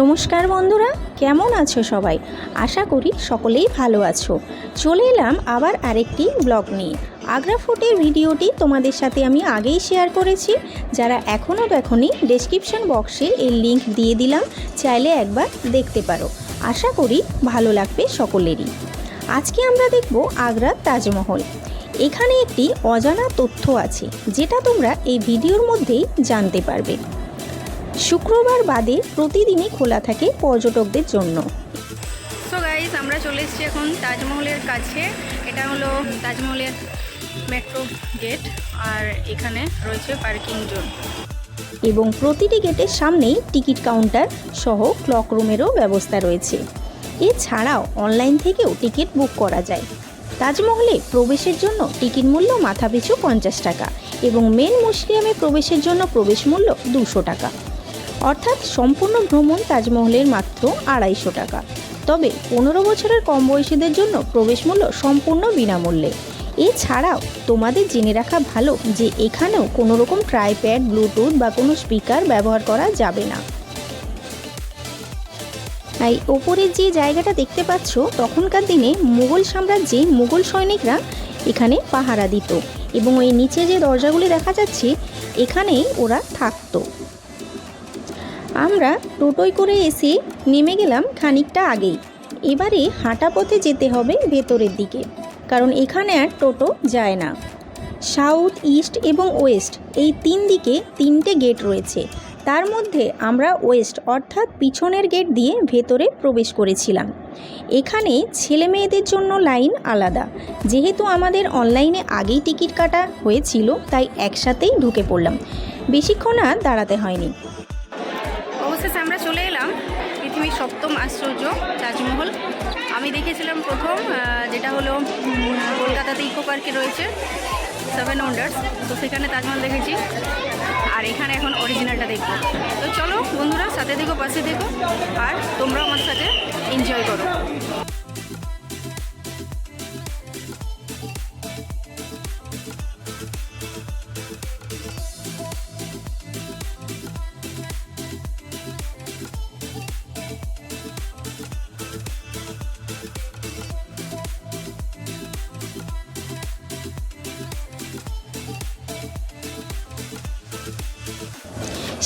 নমস্কার বন্ধুরা, কেমন আছো সবাই? আশা করি সকলেই ভালো আছো। চলে এলাম আবার আরেকটি ব্লগ নিয়ে। আগ্রা ফোর্টের ভিডিওটি তোমাদের সাথে আমি আগেই শেয়ার করেছি। যারা এখনও দেখনি ডেসক্রিপশন বক্সে এর লিংক দিয়ে দিলাম, চাইলে একবার দেখতে পারো। আশা করি ভালো লাগবে সকলেরই। আজকে আমরা দেখব আগ্রার তাজমহল। এখানে একটি অজানা তথ্য আছে, যেটা তোমরা এই ভিডিওর মধ্যেই জানতে পারবে। শুক্রবার বাদে প্রতিদিনই খোলা থাকে পর্যটকদের জন্য। সো গাইজ আমরা চলে এসেছি এখন তাজমহলের কাছে। এটা হলো তাজমহলের মেট্রো গেট আর এখানে রয়েছে পার্কিং জোন এবং প্রতিটি গেটের সামনেই টিকিট কাউন্টার সহ ক্লক রুমেরও ব্যবস্থা রয়েছে। এছাড়াও অনলাইন থেকেও টিকিট বুক করা যায়। তাজমহলে প্রবেশের জন্য টিকিট মূল্য মাথাপিছু পঞ্চাশ টাকা এবং মেন মুসলিয়ামে প্রবেশের জন্য প্রবেশ মূল্য দুশো টাকা। অর্থাৎ সম্পূর্ণ ভ্রমণ তাজমহলের মাত্র আড়াইশো টাকা। তবে পনেরো বছরের কম বয়সীদের জন্য প্রবেশ মূল্য সম্পূর্ণ বিনামূল্যে। এছাড়াও তোমাদের জেনে রাখা ভালো যে এখানেও কোনো রকম ট্রাইপ্যাড, ব্লুটুথ বা কোনো স্পিকার ব্যবহার করা যাবে না। তাই ওপরের যে জায়গাটা দেখতে পাচ্ছ, তখনকার দিনে মুঘল সাম্রাজ্যে মুঘল সৈনিকরা এখানে পাহারা দিত এবং ওই নিচে যে দরজাগুলি দেখা যাচ্ছে, এখানেই ওরা থাকতো। আমরা টোটোয় করে এসে নেমে গেলাম খানিকটা আগেই। এবারে হাঁটা পথে যেতে হবে ভেতরের দিকে, কারণ এখানে আর টোটো যায় না। সাউথ, ইস্ট এবং ওয়েস্ট এই তিন দিকে তিনটে গেট রয়েছে। তার মধ্যে আমরা ওয়েস্ট অর্থাৎ পিছনের গেট দিয়ে ভেতরে প্রবেশ করেছিলাম। এখানে ছেলে মেয়েদের জন্য লাইন আলাদা। যেহেতু আমাদের অনলাইনে আগেই টিকিট কাটা হয়েছিল, তাই একসাথেই ঢুকে পড়লাম। বেশিক্ষণ আর দাঁড়াতে হয়নি। সপ্তম আশ্চর্য তাজমহল। আমি দেখেছিলাম প্রথম যেটা হলো কলকাতাতে ইকো পার্কে রয়েছে সেভেন ওয়ান্ডার্স তো সেখানে তাজমহল দেখেছি। আর এখানে এখন অরিজিনালটা দেখব। তো চলো বন্ধুরা, সাথে দেখো পাশে দেখো আর তোমরাও আমার সাথে এনজয় করো।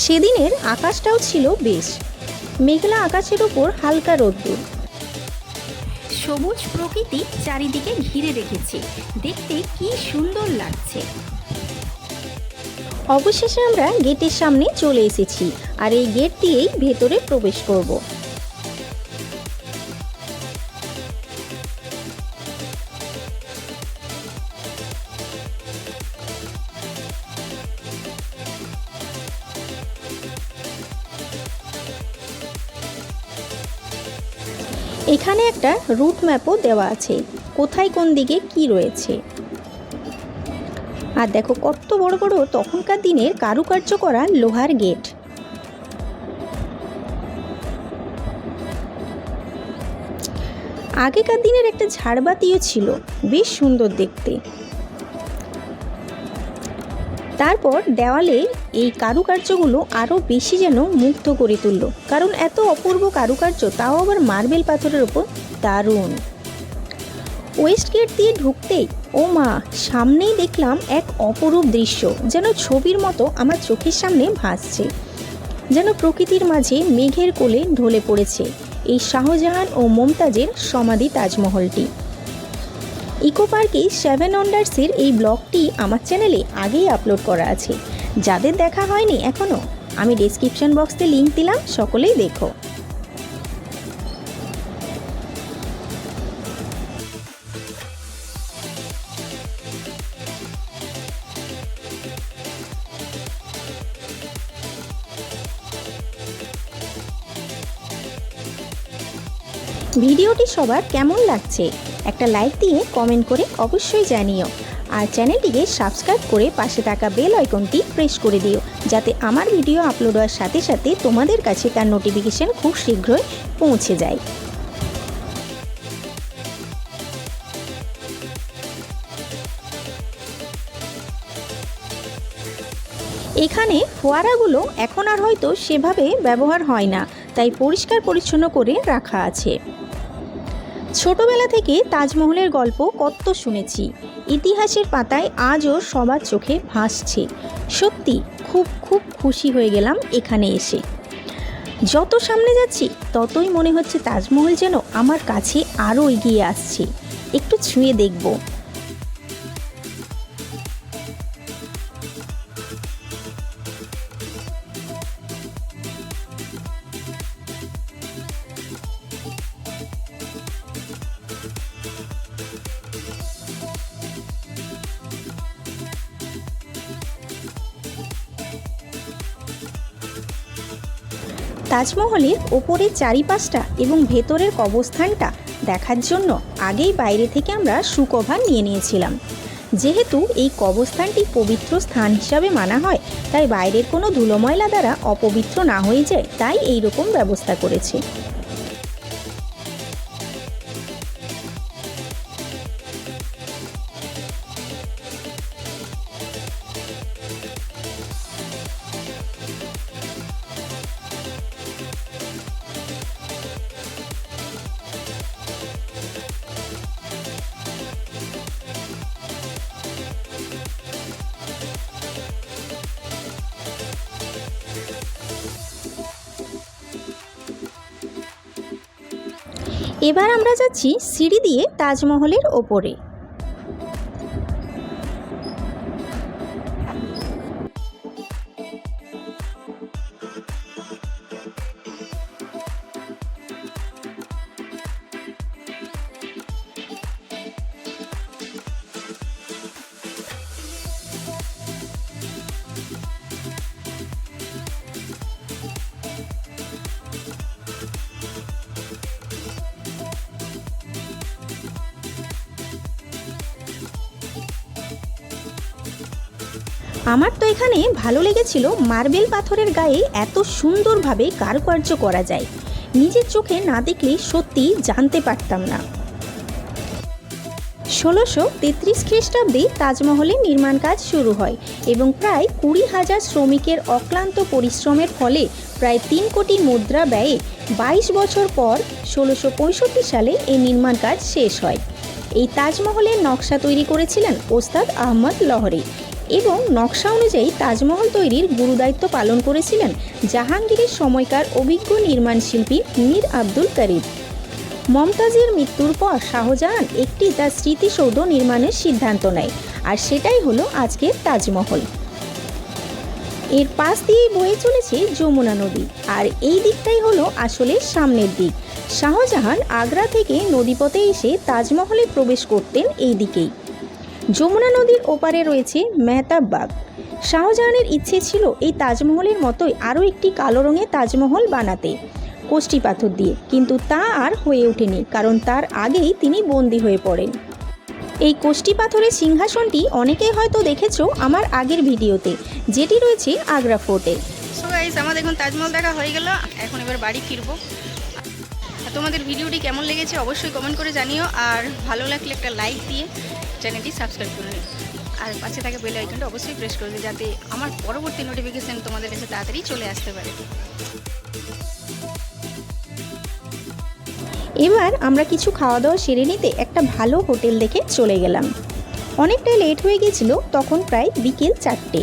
সেদিনের আকাশটাও ছিল বেশ। মেঘলা আকাশের ওপর হালকা রোদ্দুর। সবুজ প্রকৃতি চারিদিকে ঘিরে রেখেছে। দেখতে কি সুন্দর লাগছে। অবশেষে আমরা গেটের সামনে চলে এসেছি। আর এই গেট দিয়েই ভেতরে প্রবেশ করব। এখানে একটা রুট ম্যাপও দেওয়া আছে। কোথায় কোন দিকে কি রয়েছে? আর দেখো, কত বড় বড় তখনকার দিনের কারুকার্য করা লোহার গেট। আগেকার দিনের একটা ঝাড়বাতিও ছিল, বেশ সুন্দর দেখতে। তারপর দেওয়ালে এই কারুকার্যগুলো আরও বেশি যেন মুগ্ধ করে তুলল। কারণ এত অপূর্ব কারুকার্য তাও আবার মার্বেল পাথরের ওপর? দারুণ। ওয়েস্ট গেট দিয়ে ঢুকতেই, ও মা, সামনেই দেখলাম এক অপরূপ দৃশ্য, যেন ছবির মতো আমার চোখের সামনে ভাসছে, যেন প্রকৃতির মাঝে মেঘের কোলে ঢলে পড়েছে, এই শাহজাহান ও মমতাজের সমাধি তাজমহলটি। ইকো পার্কে সেভেন ওয়ান্ডার্সের এই ব্লগটি আমার চ্যানেলে আগেই আপলোড করা আছে। যাদের দেখা হয়নি এখনও আমি ডেসক্রিপশন বক্সে লিংক দিলাম, সকলেই দেখো। ভিডিওটি সবার কেমন লাগছে? একটা লাইক দিয়ে কমেন্ট করে অবশ্যই জানিও। আর চ্যানেলটিকে সাবস্ক্রাইব করে পাশে থাকা বেল আইকনটি প্রেস করে দিও, যাতে আমার ভিডিও আপলোড হওয়ার সাথে সাথে তোমাদের কাছে তার নোটিফিকেশন খুব শীঘ্রই পৌঁছে যায়। এখানে ফোয়ারাগুলো এখন আর হয়তো সেভাবে ব্যবহার হয় না, তাই পরিষ্কার পরিচ্ছন্ন করে রাখা আছে। ছোটবেলা থেকে তাজমহলের গল্প কত শুনেছি। ইতিহাসের পাতায় আজও সবার চোখে ভাসছে। সত্যি, খুব খুব খুশি হয়ে গেলাম এখানে এসে। যত সামনে যাচ্ছি, ততই মনে হচ্ছে তাজমহল যেন আমার কাছে আরও এগিয়ে আসছে। একটু ছুঁয়ে দেখব। তাজমহলের ওপরের চারিপাশটা এবং ভেতরের কবস্থানটা দেখার জন্য আগেই বাইরে থেকে আমরা সুকভার নিয়ে নিয়েছিলাম। যেহেতু এই কবস্থানটি পবিত্র স্থান হিসাবে মানা হয়, তাই বাইরের কোনো ধুলোময়লা দ্বারা অপবিত্র না হয়ে যায়, তাই এই রকম ব্যবস্থা করেছে। এবার আমরা যাচ্ছি সিঁড়ি দিয়ে তাজমহলের ওপরে। আমার তো এখানে ভালো লেগেছিল মার্বেল পাথরের গায়ে এত সুন্দরভাবে কারুকার্য করা যায়। নিজের চোখে না দেখলে সত্যি জানতে পারতাম না। ষোলোশো তেত্রিশ খ্রিস্টাব্দে তাজমহলের নির্মাণ কাজ শুরু হয় এবং প্রায় কুড়ি হাজার শ্রমিকের অক্লান্ত পরিশ্রমের ফলে প্রায় তিন কোটি মুদ্রা ব্যয়ে বাইশ বছর পর ষোলোশো পঁয়ষট্টি সালে এই নির্মাণ কাজ শেষ হয়। এই তাজমহলের নকশা তৈরি করেছিলেন ওস্তাদ আহমদ লহরি। এবং নকশা অনুযায়ী তাজমহল তৈরির গুরুদায়িত্ব পালন করেছিলেন জাহাঙ্গীরের সময়কার অভিজ্ঞ নির্মাণ শিল্পী মীর আব্দুল করিম। মমতাজের মৃত্যুর পর শাহজাহান একটি তার স্মৃতিসৌধ নির্মাণের সিদ্ধান্ত নেয়, আর সেটাই হলো আজকের তাজমহল। এর পাশ দিয়েই বয়ে চলেছে যমুনা নদী, আর এই দিকটাই হলো আসলে সামনের দিক। শাহজাহান আগ্রা থেকে নদীপথে এসে তাজমহলে প্রবেশ করতেন এই দিকেই। যমুনা নদীর ওপারে রয়েছে মেহতাব বাগ শাহজাহানের ইচ্ছে ছিল এই তাজমহলের মতোই আরও একটি কালো রঙের তাজমহল বানাতে কোষ্টি পাথর দিয়ে। কিন্তু তা আর হয়ে ওঠেনি, কারণ তার আগেই তিনি বন্দী হয়ে পড়েন। এই কোষ্টি পাথরের সিংহাসনটি অনেকেই হয়তো দেখেছ আমার আগের ভিডিওতে, যেটি রয়েছে আগ্রা ফোর্টে। আমার দেখুন তাজমহল দেখা হয়ে গেল। এখন এবার বাড়ি ফিরবো। তোমাদের ভিডিওটি কেমন লেগেছে অবশ্যই কমেন্ট করে জানিও। আর ভালো লাগলে একটা লাইক দিয়ে চ্যানেলটি সাবস্ক্রাইব করে নিও। আর পাশে থাকা বেল আইকনটা অবশ্যই প্রেস করে দিও যাতে আমার পরবর্তী নোটিফিকেশান তোমাদের কাছে তাড়াতাড়ি চলে আসতে পারে। এবার আমরা কিছু খাওয়া দাওয়া সেরে নিতে একটা ভালো হোটেল দেখে চলে গেলাম। অনেকটাই লেট হয়ে গেছিল তখন প্রায় বিকেল চারটে।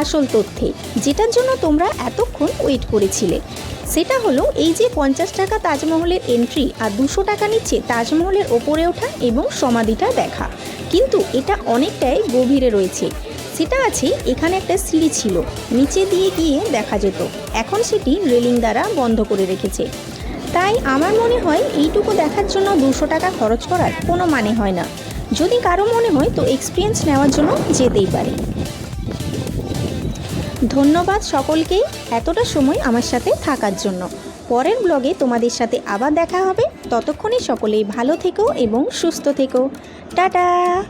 আসল তথ্যে, যেটার জন্য তোমরা এতক্ষণ ওয়েট করেছিলে। সেটা হলো এই যে পঞ্চাশ টাকা তাজমহলের এন্ট্রি আর দুশো টাকা নিচ্ছে তাজমহলের ওপরে ওঠা এবং সমাধিটা দেখা। কিন্তু এটা অনেকটাই গভীরে রয়েছে। সেটা আছে, এখানে একটা সিঁড়ি ছিল, নিচে দিয়ে গিয়ে দেখা যেত। এখন সেটি রেলিং দ্বারা বন্ধ করে রেখেছে। তাই আমার মনে হয় এইটুকু দেখার জন্য দুশো টাকা খরচ করার কোনো মানে হয় না। যদি কারও মনে হয় তো এক্সপিরিয়েন্স নেওয়ার জন্য যেতেই পারে। ধন্যবাদ সকলকেই এতটা সময় আমার সাথে থাকার জন্য। পরের ব্লগে তোমাদের সাথে আবার দেখা হবে। ততক্ষণে সকলেই ভালো থেকো এবং সুস্থ থেকো। টাটা!